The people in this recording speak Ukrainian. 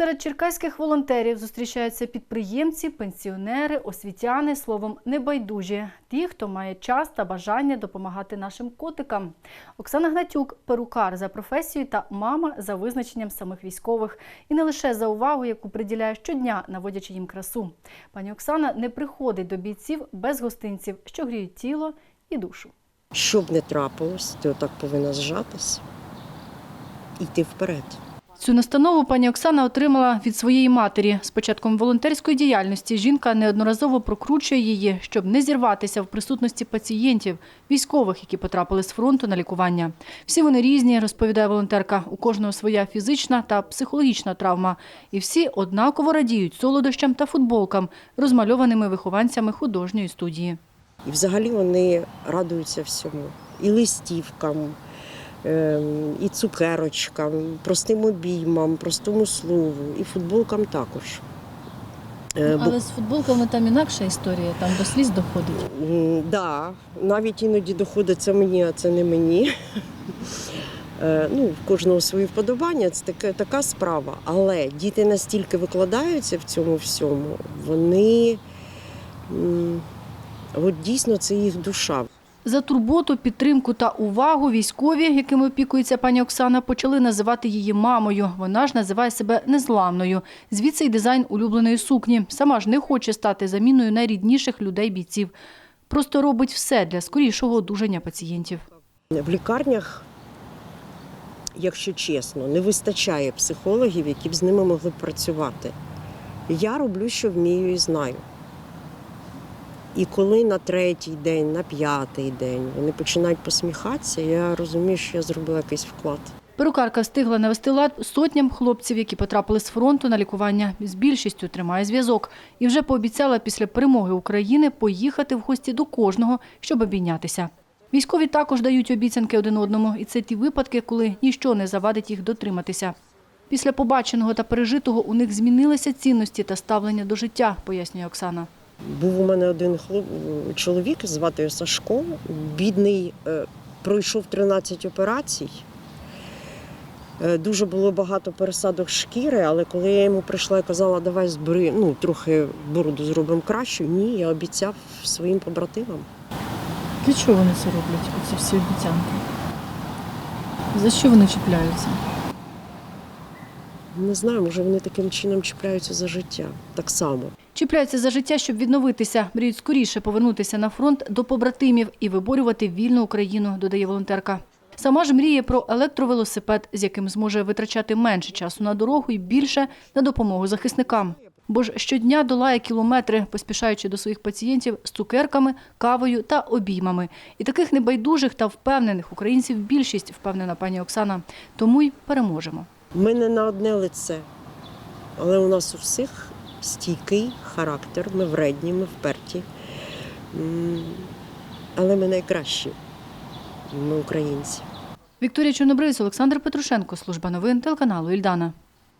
Серед черкаських волонтерів зустрічаються підприємці, пенсіонери, освітяни, словом, небайдужі. Ті, хто має час та бажання допомагати нашим котикам. Оксана Гнатюк – перукар за професією та мама за визначенням самих військових. І не лише за увагу, яку приділяє щодня, наводячи їм красу. Пані Оксана не приходить до бійців без гостинців, що гріють тіло і душу. Що б не трапилось, ти отак повинна зжатися і йти вперед. Цю настанову пані Оксана отримала від своєї матері. З початком волонтерської діяльності жінка неодноразово прокручує її, щоб не зірватися в присутності пацієнтів, військових, які потрапили з фронту на лікування. Всі вони різні, розповідає волонтерка. У кожного своя фізична та психологічна травма. І всі однаково радіють солодощам та футболкам, розмальованими вихованцями художньої студії. І взагалі вони радуються всьому. І листівкам, і цукерочкам, простим обіймам, простому слову, і футболкам також. Е, бо- Але з футболками там інакша історія, там до сліз доходить. М, Да, навіть іноді доходить це мені, а це не мені. Е, Ну, в кожного свої вподобання, це така, така справа. Але діти настільки викладаються в цьому всьому, вони от дійсно це їх душа. За турботу, підтримку та увагу військові, якими опікується пані Оксана, почали називати її мамою. Вона ж називає себе незламною. Звідси й дизайн улюбленої сукні. Сама ж не хоче стати заміною найрідніших людей бійців. Просто робить все для скорішого одужання пацієнтів. В лікарнях, якщо чесно, не вистачає психологів, які б з ними могли працювати. Я роблю, що вмію і знаю. І коли на третій день, на п'ятий день вони починають посміхатися, я розумію, що я зробила якийсь вклад. Перукарка встигла навести лад сотням хлопців, які потрапили з фронту на лікування. З більшістю тримає зв'язок. І вже пообіцяла після перемоги України поїхати в гості до кожного, щоб обійнятися. Військові також дають обіцянки один одному, і це ті випадки, коли ніщо не завадить їх дотриматися. Після побаченого та пережитого у них змінилися цінності та ставлення до життя, пояснює Оксана. Був у мене один хлоп... чоловік, звати Сашко. Бідний, е, пройшов 13 операцій. Е, Дуже було багато пересадок шкіри, але коли я йому прийшла і казала, давай збери, ну, трохи бороду зробимо кращу, ні, я обіцяв своїм побратимам. Для чого вони це роблять, ці всі обіцянки? За що вони чіпляються? Не знаю, може вони таким чином чіпляються за життя. Так само. Чіпляються за життя, щоб відновитися. Мріють скоріше повернутися на фронт до побратимів і виборювати вільну Україну, додає волонтерка. Сама ж мріє про електровелосипед, з яким зможе витрачати менше часу на дорогу і більше на допомогу захисникам. Бо ж щодня долає кілометри, поспішаючи до своїх пацієнтів з цукерками, кавою та обіймами. І таких небайдужих та впевнених українців більшість, впевнена пані Оксана. Тому й переможемо. Ми не на одне лице, але у нас у всіх стійкий характер, ми вредні, ми вперті. Але ми найкращі. Ми українці. Вікторія Чорнобривець, Олександр Петрушенко, служба новин телеканалу Ільдана.